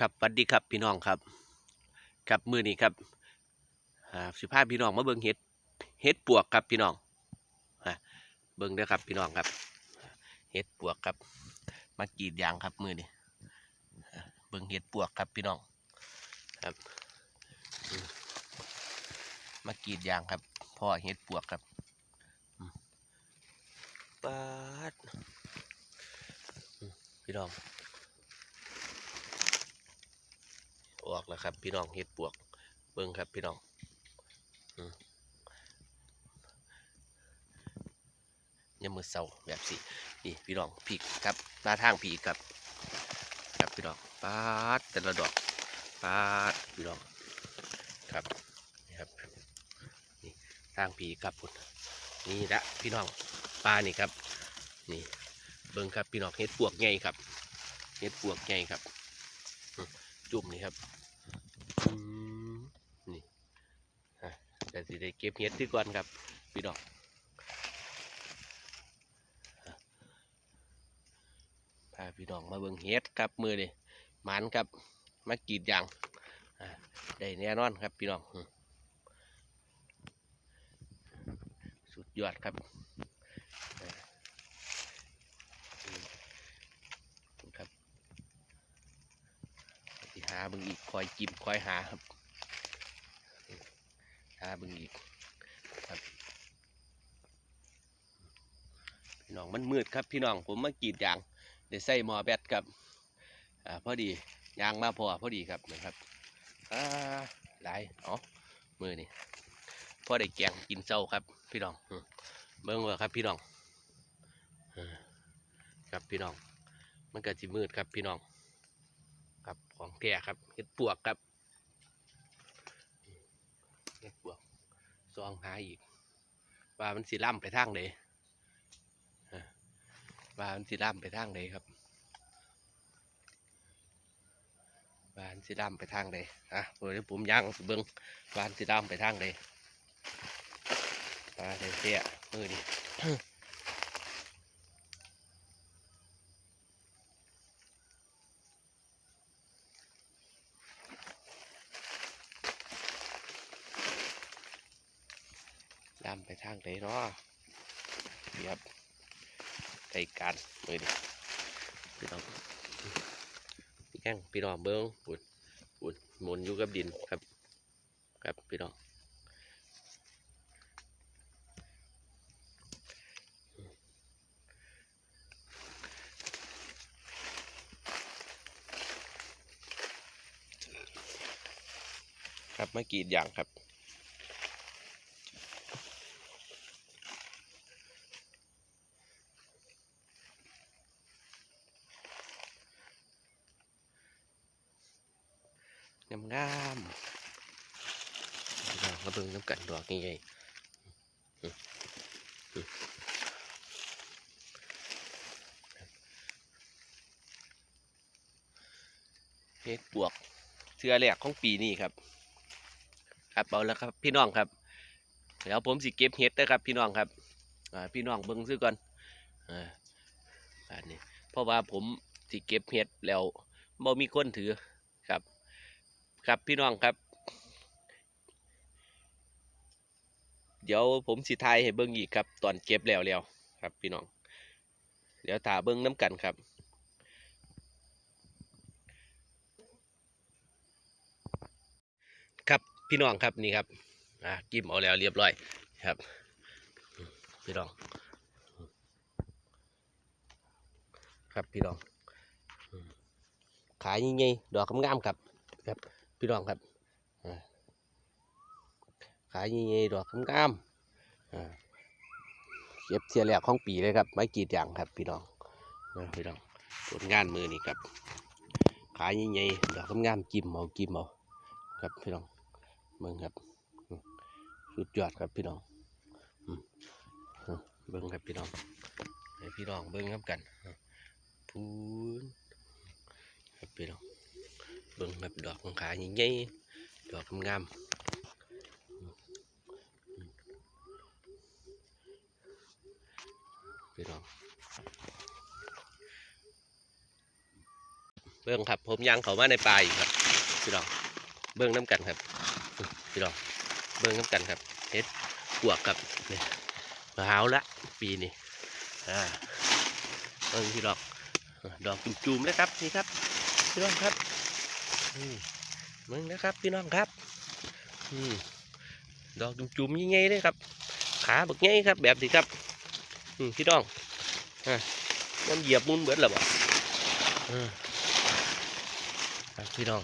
ครับสวัสดีครับพี่น้องครับ ครับมือนี้ครับสิพาพี่น้องมาเบิ่งเห็ดเห็ดปวกครับพี่น้องเบิ่งเด้อครับพี่น้องครับเห็ดปวกครับ มากรีดยางครับมือนี้อ่าเบิ่งเห็ดปวกครับพี่น้องครับมากรีดยางครับพ่อเห็ดปวกครับปาดพี่น้อง ออกแล้วครับ พี่น้องเห็ดปวก เบิ้งครับพี่น้องอืมยามือเสาแบบสินี่พี่น้องพีครับหน้าทางพีกครับครับพี่น้องปาดแต่ละดอกปาดพี่น้องครับนี่ครับนี่ทางพีครับพุ่นนี่ละพี่น้องปลานี่ครับ นี่เบิ้งครับพี่น้องเห็ดปวกไงครับเห็ดปวกไงครับ จุ่มนี่ครับ นี่ฮะแต่สิได้เก็บเห็ดที่ก่อนครับ พี่น้องพาพี่น้องมาเบิ่งเห็ดครับมือนี่หมันครับ มากรีดยางได้แน่นอนครับพี่น้อง สุดยอดครับอ่าอืมครับ สิหาบิ่งอีกคอยจิ้มคอยหาครับหาบิ่งอีกครับพี่น้องมันมืดครับพี่น้องผมมากรีดยางเดี๋ยวใส่หมอแบตครับอ่าพอดียางมาพอพอดีครับนะครับอ่าหลายอ๋อมือนี่พอได้แกงกินเศร้าครับ พี่น้องเบิ่งว่าครับพี่น้องครับพี่น้อง มันก็สิมืดครับพี่น้อง ของแก่ครับเห็ดปวกครับเห็ดปวกซองหาอีกว่ามันสีล่ำไปทางไหนว่ามันสีล่ำไปทางไหนครับว่ามันสีล่ำไปทางไหนอะเดี๋ยวผมย่างเบิ้งว่านสีล่ำไปทางไหนปลาเตี้ยๆมือดิ ดำไปทางไหนเนาะเรียบไก่การมือดิพี่น้องแข้งพี่น้องเบิ้งปุ่นปุ่นหมุนอยู่กับดินครับ ครับพี่น้องครับเมื่อกี้อย่างครับ งามงามๆเราเบิ่งน้ำกันดอกนี่ไงเฮ็ดบวกเสื้อแรกของปีนี้ครับ ครับเอาแล้วครับ พี่น้องครับ เดี๋ยวผมสิเก็บเฮ็ดนะครับ พี่น้องครับพี่น้องเบิ่งซื้อก่อนอ่าอันนี้เพราะว่าผมสิเก็บเฮ็ดแล้วบ่มีคนถือ ครับพี่น้องครับ เดี๋ยวผมสิทายให้เบิ้งอีกครับ ตอนเก็บแล้วแล้วครับ พี่น้อง เดี๋ยวถาเบิ้งน้ำกันครับครับพี่น้องครับนี่ครับอ่ากิมเอาแล้วเรียบร้อยครับ พี่น้อง ครับพี่น้องขายยังไงดอกงามครับครับ พี่น้องครับอ่าขายยี่ๆดอกงามเก็บเสียแหลกของปีเลยครับไม้กีดยางครับ พี่น้องพี่น้องผลงานมือนี่ครับ ขายยี่ๆดอกงามๆจิ้มเอาจิ้มเอาครับพี่น้องเบิ่งครับสุดยอดครับพี่น้องเบิ่งครับพี่น้องพี่น้องเบิ่งครับกันพูนครับพี่น้อง เบิ่งแบบดอกของขาใหญ่ๆดอกงามๆพี่น้องเบิ้งครับผมยางเขามาในป่าอีกครับพี่น้องเบิ้งน้ำกันครับพี่น้องเบิ้งน้ำกันครับเฮ็ดปวกครับเนี่ยมะพร้าวละปีนี้อ่าเบิ้งพี่ดอกดอกจุ่มๆเลยครับนี่ครับพี่น้องครับ นี่เบิ้งนะครับพี่น้องครับอืมดอกจุ่มๆยังไงเลยครับ ขาบักไงครับ แบบนี้ครับอืพี่น้องอ่ามันเหยียบมุนเบิดแล้วบ่อืมครับพี่น้อง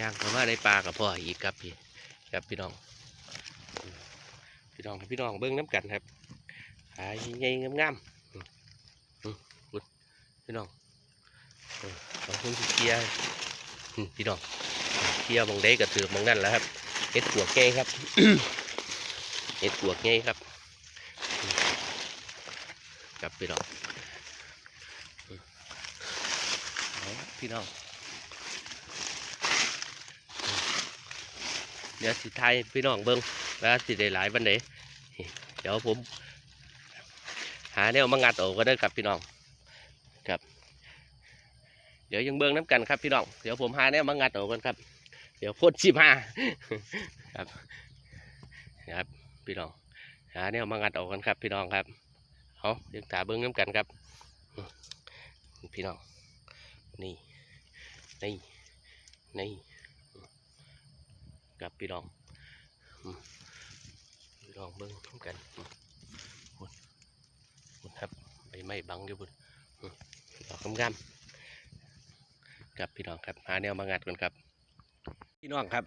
ย่างเข้ามาในป่ากับพ่ออีกครับพี่ครับพี่น้อง พี่น้องพี่น้องเบิ้งน้ำกันครับขาใหญ่ๆงามๆอืมอืมคุณพี่น้อง มขอบคุณเคียร์พี่น้องเคียร์หมองได้กระถือมองนั่นแหล้วครับเห็ดปวกไงครับเห็ดปวกไงครับกับพี่น้องพี่น้องเดี๋ยวสิไทายพี่น้องเบิ้งแล้วสิได้หลายบันไดเดี๋ยวผม หาแนวมางัดออกก็ได้ครับพี่น้อง ดี๋ยวยังเบิ้งน้ำกันครับพี่น้องเดี๋ยวผมหาแนวมางัดออกกันครับ เดี๋ยวพ่นชิบห้าครับนะครับพี่น้องหาแนวมางัดออกกันครับ พี่น้องครับเอาเดี๋ยวตาเบิ้งน้ำกันครับ พี่น้องนี่นี่นี่กับพี่น้องพี่น้องเบิ้งน้ำกันอืมพุ่นพุ่นครับใบไม้บังอยู่พุ่นอืมดอกงา ๆกับพี่น้องครับหาแนวมางัดกันครับ พี่น้องครับ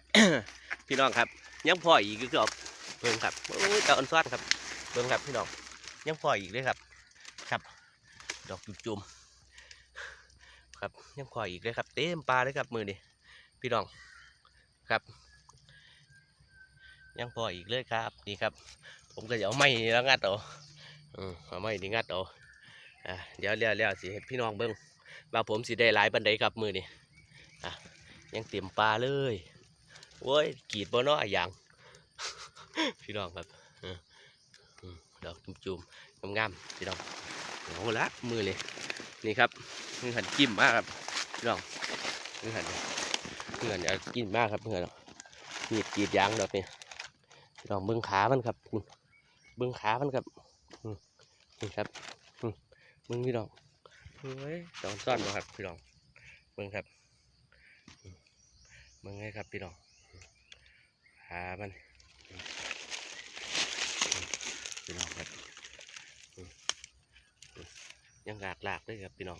พี่น้องครับยังพออีกคือครับเบิ่งครับโอ้ยตาอ่อนซ้อนครับเบิ่งครับพี่น้องยังพออีกเลยครับ ครับ ดอกจุ่มครับยังพออีกเลยครับ เต็มปลาเลยครับมือนี่พี่น้องครับ ยังพออีกเลยครับนี่ครับ ผมก็จะเอาไม้นี่แล้วงัดเอาอืมเอาไม้นี่งัดเอาอะเดี๋ยวเลี้ยวเลี้ยวสิให้พี่น้องเบิ่ง ว่าผมสิได้หลายปันใดครับมือนี่อะยังเต็มปลาเลยโว้ยกรีดบ่เนาะอะอย่างพี่น้องครับเดอกจุ่มๆงามๆพี่น้องเอาละมือเลยนี่ครับนี่หันจิ้มมากครับพี่น้องนี่หันนี่หันจะกินมากครับเพื่อนมีดกรีดยางดอกนี่พี่น้องเบิ้องขามันครับคุณเบิ้องขามันครับนี่ครับเบิ้องพี่น้อง เฮ้ยตอนซ่อนบ่ครับพี่น้องเบิ้งครับเบิ้งไงครับพี่น้องขามันพี่น้องครับยังหลากหลากเลยครับพี่น้อง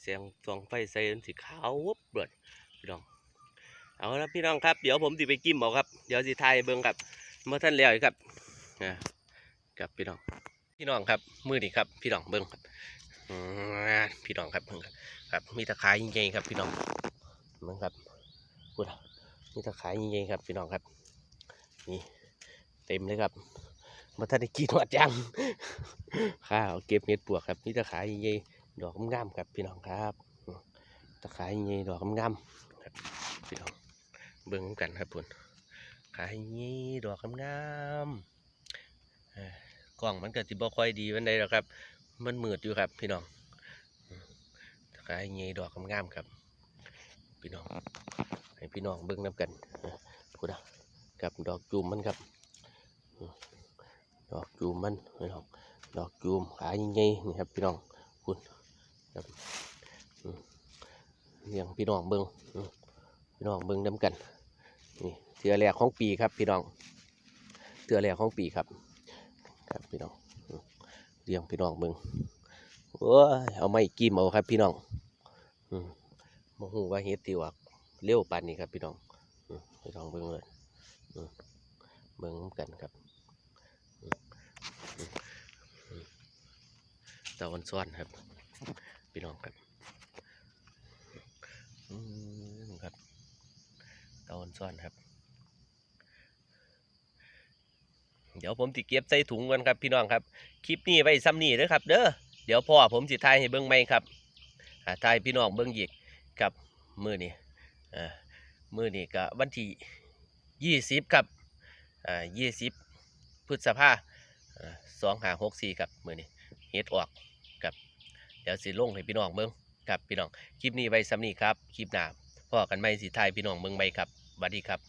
เสียงฟองไฟใส่มันสีขาววุบเลยพี่น้องเอาละพี่น้องครับ เดี๋ยวผมสิไปกิ้มเอาครับ เดี๋ยวสิทยเบิ้งครับเมื่อท่านแล้วอีกครับอ่าครับพี่น้อง พี่น้องครับมือดีครับ พี่น้องเบิ้งครับอืมพี่น้องครับเบิ่งครับมีตะขายใหญ่ๆครับ พี่น้องเบิ้งครับพูดอะมีตะขายใหญ่ๆครับ พี่น้องครับ นี่เต็มเลยครับเมื่อท่านได้กินวัดยังข้าวเก็บเห็ดปวกครับมีตะขายใหญ่ๆดอกงามๆครับ พี่น้องครับตะขายใหญ่ๆดอกงามๆครับพี่น้องเบิ่งกันครับพุ่นขายงี้ดอกงามๆเอ้อ กล้องมันก็สิบ่ค่อยดีวันใดหรอกครับ มันมืดอยู่ครับ พี่น้องขายงี้ดอกงามๆครับ พี่น้อง ให้พี่น้องเบิ่งน้ำกันเออพุ่นะกับดอกจูมมันครับ ดอกจูมมันพี่น้อง ดอกจูมขายงี้นี่ครับ พี่น้องพุ่นครับอืมเลี้ยงพี่น้องเบิ่งพี่น้องเบิ่งน้ำกันนี่เตือแรกของปีครับ พี่น้องเตือแรกของปีครับ ครับพี่น้องเลี้ยงพี่น้องเบิ่งโอ้ยเอาไม้กิมเอาครับพี่น้องอืมโมหูว่าเฮ็ดติว่าเร็วปานนี้ครับพี่น้องพี่น้องเบิ่งเลยมเบิ่งกันครับตะวันซ้อนครับ พี่น้องครับครับตอนซ่อนครับ เดี๋ยวผมติเก็บใส่ถุงกันครับพี่น้องครับ คลิปนี้ไว้ซ้ำนี่เด้อครับ เด้อ เดี๋ยวพ่อผมสิทายให้เบิ้งไหมครับอ่าทายพี่น้องเบิ้งอีกครับมือนี่อ่ามือนี่ก็วันที่ยี่สิบครับอ่ายี่สิบพฤษภาสองหาหกสี่ครับมือนี้เฮ็ดออกครับ เดี๋ยวสิลงให้พี่น้องเบิ่งครับพี่น้อง คลิปนี้ไว้ซ้ำนี้ครับ คลิปหน้าพ่อกันไหมสิทายพี่น้องเบิ่งไปครับสวัสดีครับ